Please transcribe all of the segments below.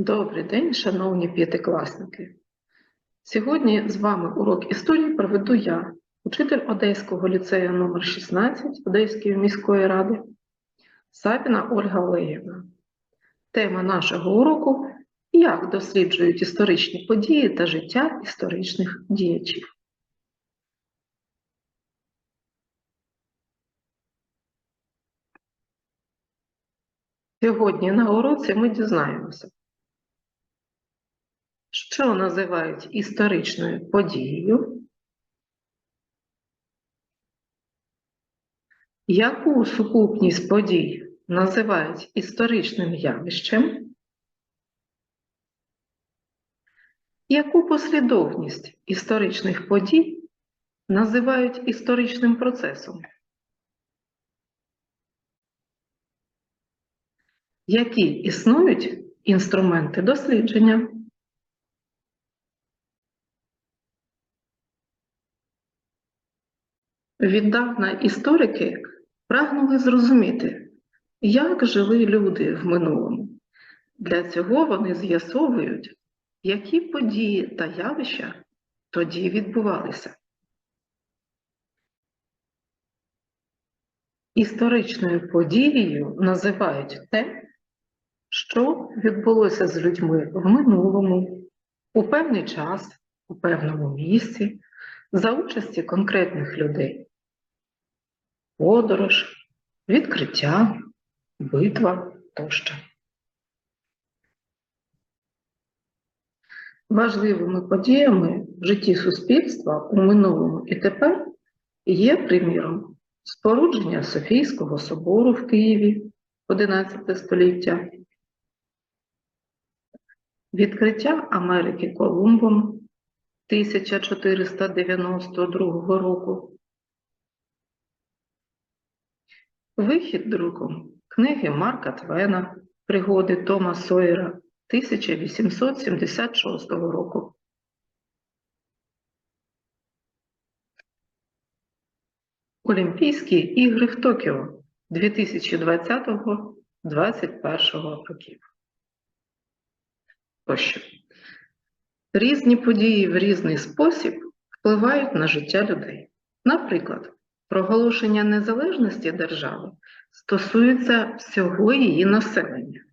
Добрий день, шановні п'ятикласники. Сьогодні з вами урок історії проведу я, учитель Одеського ліцею номер 16 Одеської міської ради, Сапіна Ольга Олегівна. Тема нашого уроку як досліджують історичні події та життя історичних діячів. Сьогодні на уроці ми дізнаємося, що називають історичною подією, яку сукупність подій називають історичним явищем, яку послідовність історичних подій називають історичним процесом, які існують інструменти дослідження. Віддавна історики прагнули зрозуміти, як жили люди в минулому. Для цього вони з'ясовують, які події та явища тоді відбувалися. Історичною подією називають те, що відбулося з людьми в минулому, у певний час, у певному місці, за участі конкретних людей. Подорож, відкриття, битва тощо. Важливими подіями в житті суспільства у минулому і тепер є, приміром, спорудження Софійського собору в Києві 11 століття, відкриття Америки Колумбом 1492 року, вихід друком книги Марка Твена Пригоди Тома Сойера 1876 року. Олімпійські ігри в Токіо 2020-2021 років. Тощо. Різні події в різний спосіб впливають на життя людей. Наприклад, проголошення незалежності держави стосується всього її населення,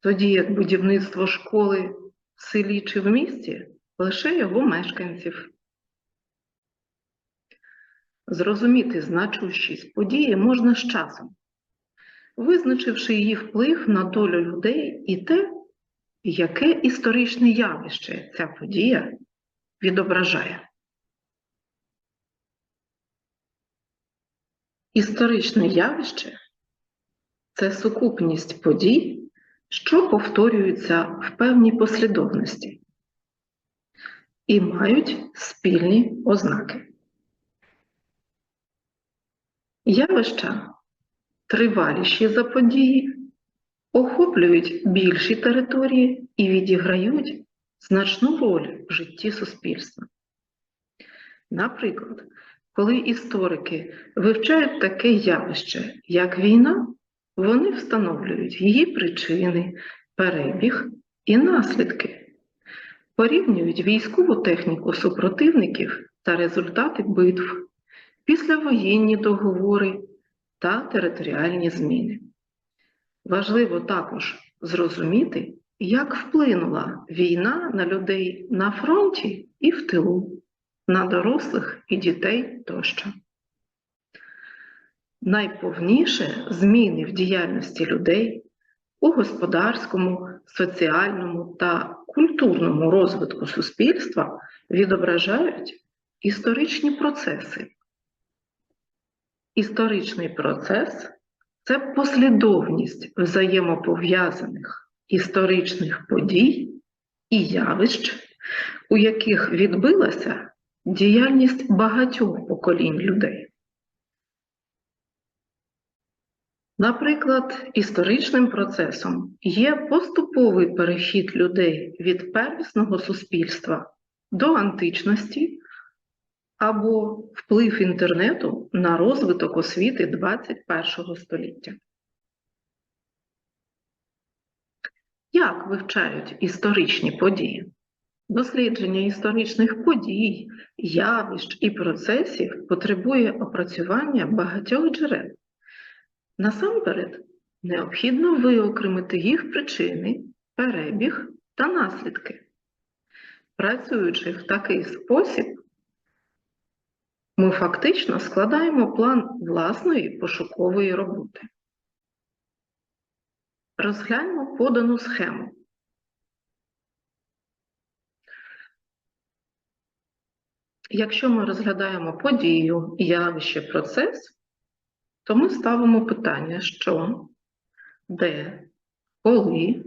тоді як будівництво школи в селі чи в місті лише його мешканців. Зрозуміти значущість події можна з часом, визначивши її вплив на долю людей і те, яке історичне явище ця подія відображає. Історичне явище це сукупність подій, що повторюються в певній послідовності і мають спільні ознаки. Явища триваліші за події, охоплюють більші території і відіграють значну роль в житті суспільства. Наприклад, коли історики вивчають таке явище, як війна, вони встановлюють її причини, перебіг і наслідки, порівнюють військову техніку супротивників та результати битв, післявоєнні договори та територіальні зміни. Важливо також зрозуміти, як вплинула війна на людей на фронті і в тилу, на дорослих і дітей тощо. Найповніше зміни в діяльності людей у господарському, соціальному та культурному розвитку суспільства відображають історичні процеси. Історичний процес це послідовність взаємопов'язаних історичних подій і явищ, у яких відбилася діяльність багатьох поколінь людей. Наприклад, історичним процесом є поступовий перехід людей від первісного суспільства до античності або вплив інтернету на розвиток освіти 21 століття. Як вивчають історичні події? Дослідження історичних подій, явищ і процесів потребує опрацювання багатьох джерел. Насамперед, необхідно виокремити їх причини, перебіг та наслідки. Працюючи в такий спосіб, ми фактично складаємо план власної пошукової роботи. Розгляньмо подану схему. Якщо ми розглядаємо подію, явище, процес, то ми ставимо питання, що, де, коли,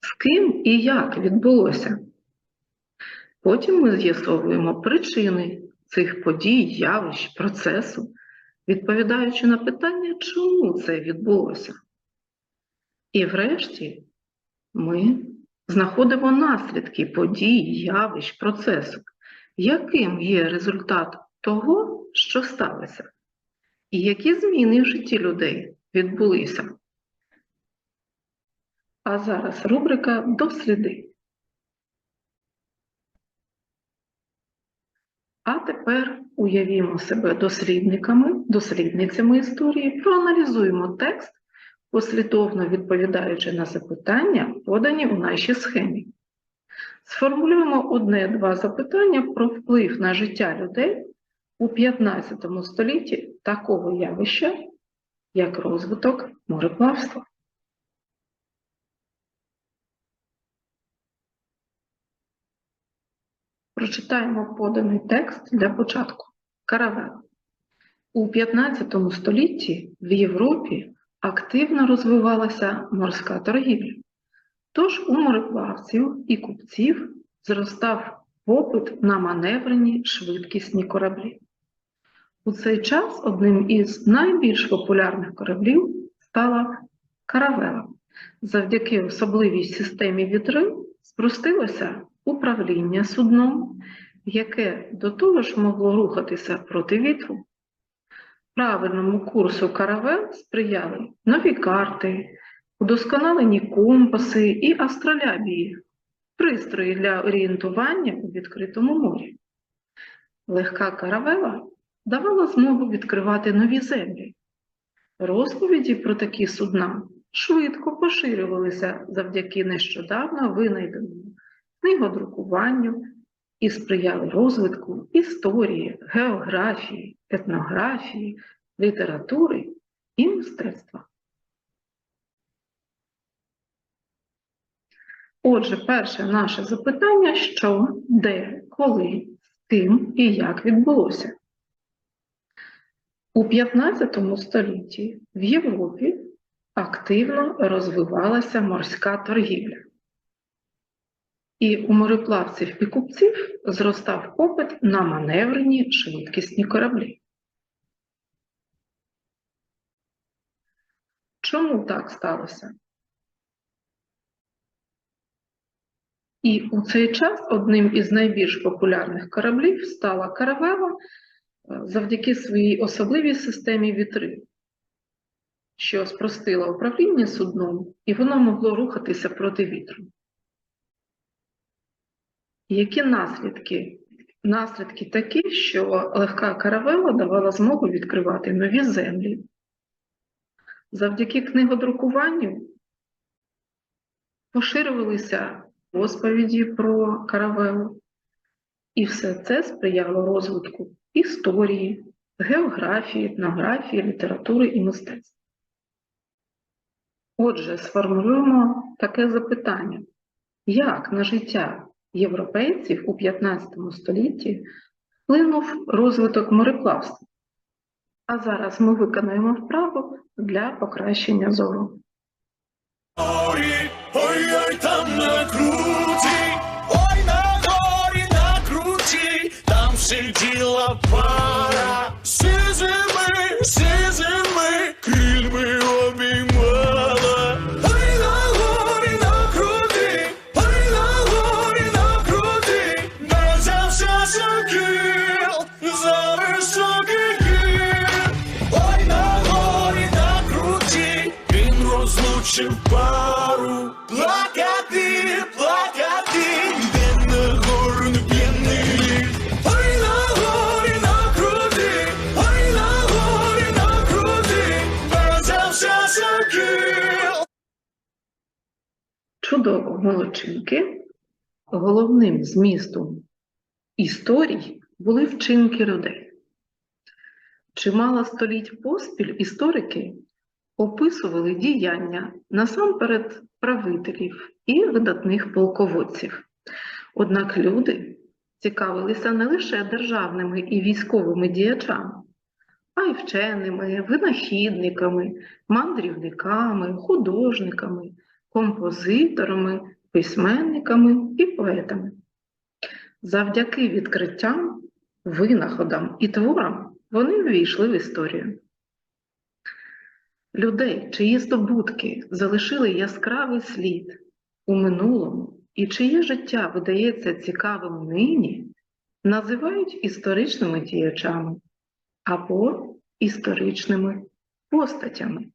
з ким і як відбулося. Потім ми з'ясовуємо причини цих подій, явищ, процесу, відповідаючи на питання, чому це відбулося. І врешті ми знаходимо наслідки подій, явищ, процесу, яким є результат того, що сталося, і які зміни в житті людей відбулися. А зараз рубрика Досліди. А тепер уявімо себе дослідниками, дослідницями історії, проаналізуємо текст, послідовно відповідаючи на запитання, подані у нашій схемі. Сформулюємо одне-два запитання про вплив на життя людей у 15 столітті такого явища, як розвиток мореплавства. Прочитаємо поданий текст для початку. Каравел. У 15 столітті в Європі активно розвивалася морська торгівля. Тож у мореплавців і купців зростав попит на маневрені швидкісні кораблі. У цей час одним із найбільш популярних кораблів стала каравела. Завдяки особливій системі вітри спростилося управління судном, яке до того ж могло рухатися проти вітру. Правильному курсу каравел сприяли нові карти, удосконалені компаси і астролябії, пристрої для орієнтування у відкритому морі. Легка каравела давала змогу відкривати нові землі. Розповіді про такі судна швидко поширювалися завдяки нещодавно винайденому книгодрукуванню і сприяли розвитку історії, географії, етнографії, літератури і мистецтва. Отже, перше наше запитання, що, де, коли, з ким і як відбулося. У 15 столітті в Європі активно розвивалася морська торгівля. І у мореплавців і купців зростав попит на маневрені швидкісні кораблі. Чому так сталося? І у цей час одним із найбільш популярних кораблів стала каравела е, завдяки своїй особливій системі вітрин, що спростила управління судном, і воно могло рухатися проти вітру. Які наслідки? Наслідки такі, що легка каравела давала змогу відкривати нові землі. Завдяки книгодрукуванню поширювалися розповіді про каравелу, і все це сприяло розвитку історії, географії, етнографії, літератури і мистецтва. Отже, сформулюємо таке запитання: як на життя європейців у 15 столітті вплинув розвиток мореплавства? А зараз ми виконаємо вправу для покращення зору. Ой, ой, там на круті, ой, на горі на круті, там сиділа пара, змістом історій були вчинки людей. Чимало століть поспіль історики описували діяння насамперед правителів і видатних полководців. Однак люди цікавилися не лише державними і військовими діячами, а й вченими, винахідниками, мандрівниками, художниками, композиторами, письменниками і поетами. Завдяки відкриттям, винаходам і творам вони ввійшли в історію. Людей, чиї здобутки залишили яскравий слід у минулому і чиє життя видається цікавим нині, називають історичними діячами або історичними постатями.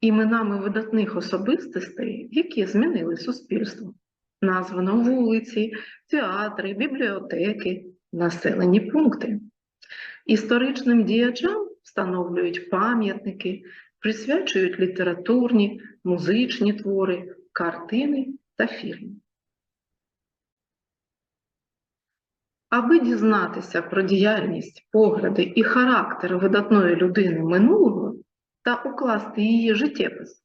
Іменами видатних особистостей, які змінили суспільство, названо вулиці, театри, бібліотеки, населені пункти. Історичним діячам встановлюють пам'ятники, присвячують літературні, музичні твори, картини та фільми. Аби дізнатися про діяльність, погляди і характер видатної людини минулого та укласти її життєпис,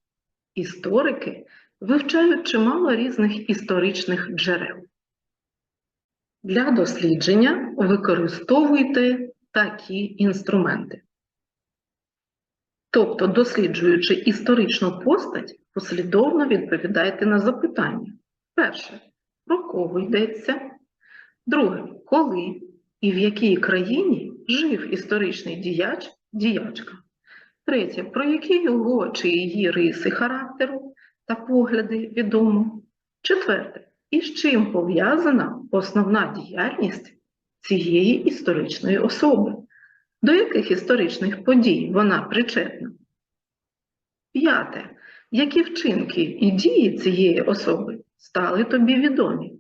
історики вивчають чимало різних історичних джерел. Для дослідження використовуйте такі інструменти. Тобто, досліджуючи історичну постать, послідовно відповідайте на запитання. Перше, про кого йдеться? Друге, коли і в якій країні жив історичний діяч, діячка? Третє, про які його чи її риси характеру та погляди відомо? Четверте, і з чим пов'язана основна діяльність цієї історичної особи? До яких історичних подій вона причетна? П'яте. Які вчинки і дії цієї особи стали тобі відомі?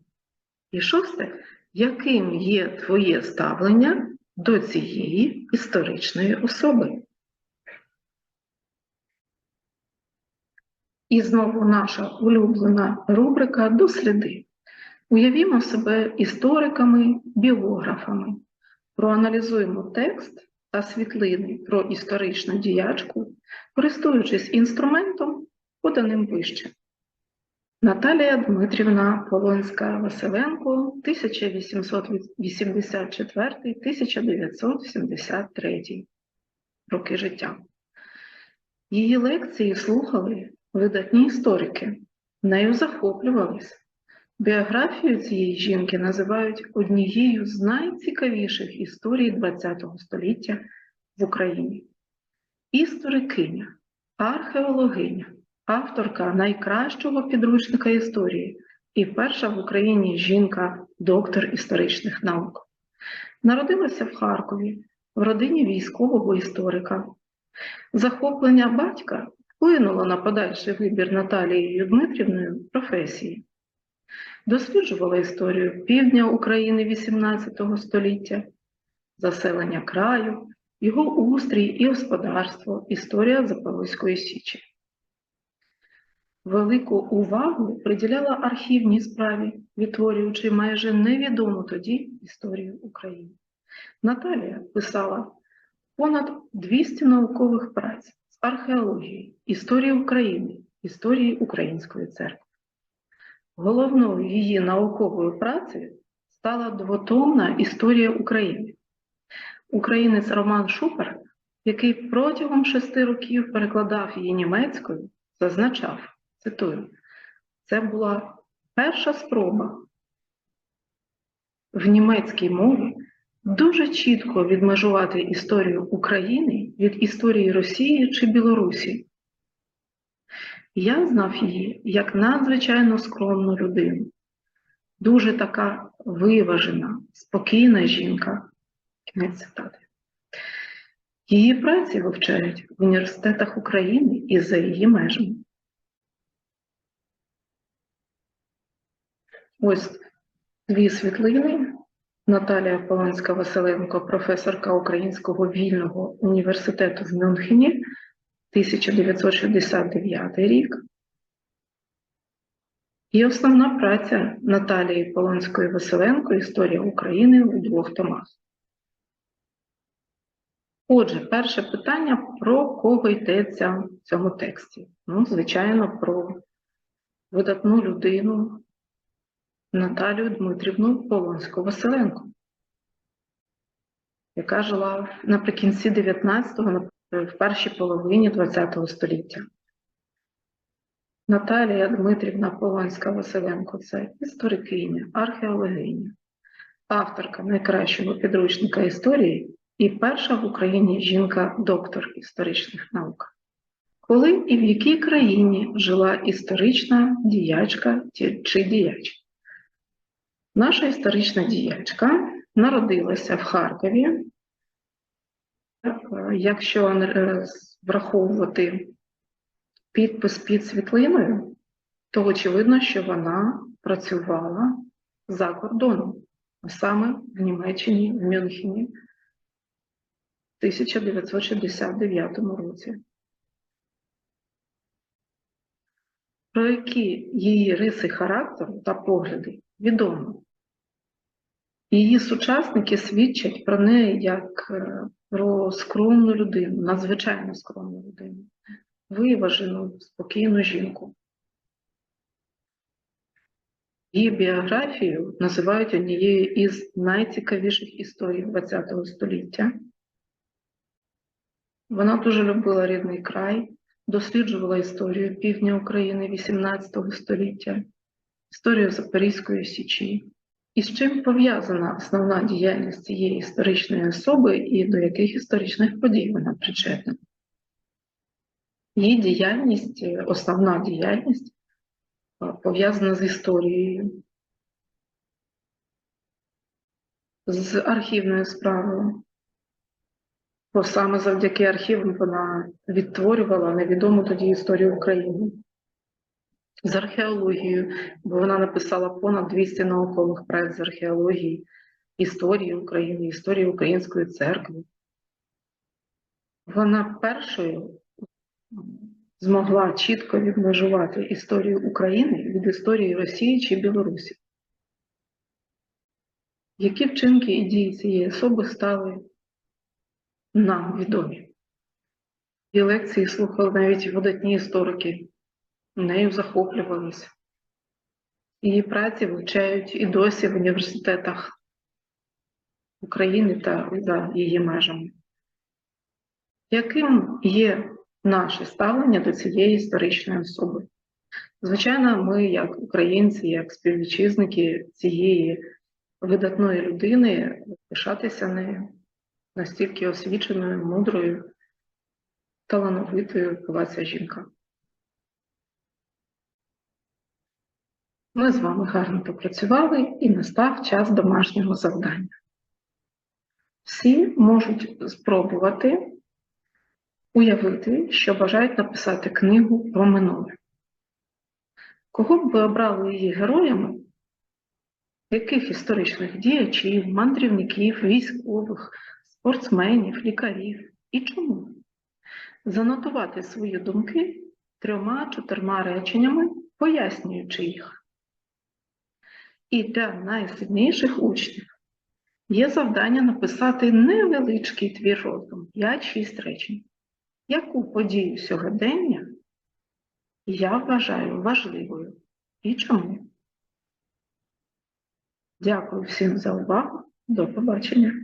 І шосте. Яким є твоє ставлення до цієї історичної особи? І знову наша улюблена рубрика Досліди. Уявімо себе істориками, біографами. Проаналізуємо текст та світлини про історичну діячку, користуючись інструментом, поданим вище. Наталія Дмитрівна Полонська Василенко 1884-1973 роки життя. Її лекції слухали видатні історики, нею захоплювались. Біографію цієї жінки називають однією з найцікавіших історій ХХ століття в Україні. Історикиня, археологиня, авторка найкращого підручника історії і перша в Україні жінка, доктор історичних наук. Народилася в Харкові в родині військового історика. Захоплення батька вплинуло на подальший вибір Наталією Дмитрівною професії. Досліджувала історію півдня України XVIII століття, заселення краю, його устрій і господарство, історія Запорозької Січі. Велику увагу приділяла архівній справі, відтворюючи майже невідому тоді історію України. Наталія писала понад 200 наукових праць археології, історії України, історії Української церкви. Головною її науковою працею стала двотомна історія України. Українець Роман Шупер, який протягом шести років перекладав її німецькою, зазначав, цитую, це була перша спроба в німецькій мові дуже чітко відмежувати історію України від історії Росії чи Білорусі. Я знав її як надзвичайно скромну людину, дуже така виважена, спокійна жінка. Кінець цитати. Її праці вивчають в університетах України і за її межами. Ось дві світлини. Наталія Полонська Василенко, професорка Українського вільного університету в Мюнхені, 1969 рік. І основна праця Наталії Полонської Василенко Історія України у двох томах. Отже, перше питання, про кого йдеться в цьому тексті? Ну, звичайно, про видатну людину Наталію Дмитрівну Полонську Василенко, яка жила наприкінці 19-го, в першій половині ХХ століття. Наталія Дмитрівна Полонська Василенко це історикиня, археологиня, авторка найкращого підручника історії і перша в Україні жінка-доктор історичних наук. Коли і в якій країні жила історична діячка чи діяч? Наша історична діячка народилася в Харкові. Е, Якщо е, враховувати підпис під світлиною, то очевидно, що вона працювала за кордоном, саме в Німеччині, в Мюнхені в 1969 році. Про які її риси характеру та погляди відомо. Її сучасники свідчать про неї як е, про скромну людину, надзвичайно скромну людину виважену, спокійну жінку. Її біографію називають однією із найцікавіших історій ХХ століття. Вона дуже любила рідний край, досліджувала історію півдня України XVIII століття, історію Запорізької Січі. І з чим пов'язана основна діяльність цієї історичної особи і до яких історичних подій вона причетна? Її діяльність, е, основна діяльність е, пов'язана з історією, з архівною справою. Бо саме завдяки архівам вона відтворювала невідому тоді історію України. З археологією, бо вона написала понад 200 наукових праць з археології, історії України, історії Української церкви. Вона першою змогла чітко відмежувати історію України від історії Росії чи Білорусі. Які вчинки і дії цієї особи стали нам відомі? І лекції слухали навіть видатні історики, нею захоплювалися. Її праці вивчають і досі в університетах України та за її межами. Яким є наше ставлення до цієї історичної особи. Звичайно, ми, як українці, як співвітчизники цієї видатної людини, пишатися нею настільки освіченою, мудрою, талановитою була ця жінка. Ми з вами гарно попрацювали і настав час домашнього завдання. Всі можуть спробувати уявити, що бажають написати книгу про минуле. Кого б ви обрали її героями? Яких історичних діячів, мандрівників, військових, спортсменів, лікарів і чому? Занотувати свої думки трьома-чотирма реченнями, пояснюючи їх. І для найсильніших учнів є завдання написати невеличкий твір розум, 5-6 речень яку подію сьогодення я вважаю важливою і чому. Дякую всім за увагу. До побачення.